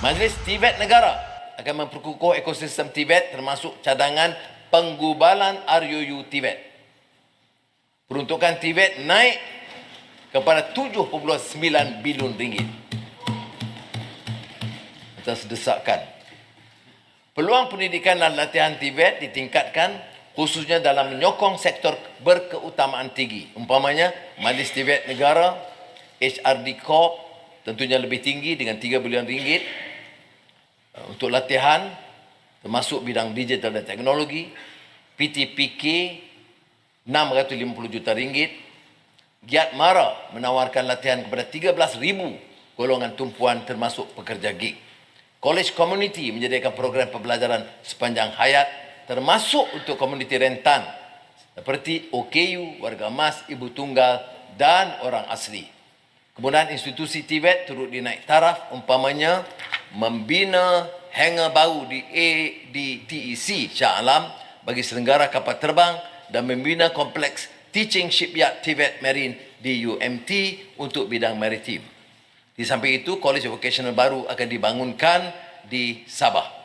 Majlis Tibet Negara akan memperkukuh ekosistem Tibet termasuk cadangan penggubalan RUU Tibet. Peruntukan Tibet naik kepada 7.9 bilion ringgit. Atas desakan. Peluang pendidikan dan latihan Tibet ditingkatkan khususnya dalam menyokong sektor berkeutamaan tinggi. Umpamanya Majlis Tibet Negara, HRD Corp tentunya lebih tinggi dengan 3 bilion ringgit untuk latihan termasuk bidang digital dan teknologi. PTPK 650 juta ringgit. Giat Mara menawarkan latihan kepada 13,000 golongan tumpuan termasuk pekerja gig. College Community menyediakan program pembelajaran sepanjang hayat termasuk untuk komuniti rentan seperti OKU, warga emas, ibu tunggal dan orang asli. Kemudian institusi Tibet turut dinaik taraf umpamanya membina hangar baru di ADTEC Shah Alam bagi selenggara kapal terbang dan membina kompleks Teaching Shipyard Tibet Marine di UMT untuk bidang maritim. Di samping itu, College Vocational baru akan dibangunkan di Sabah.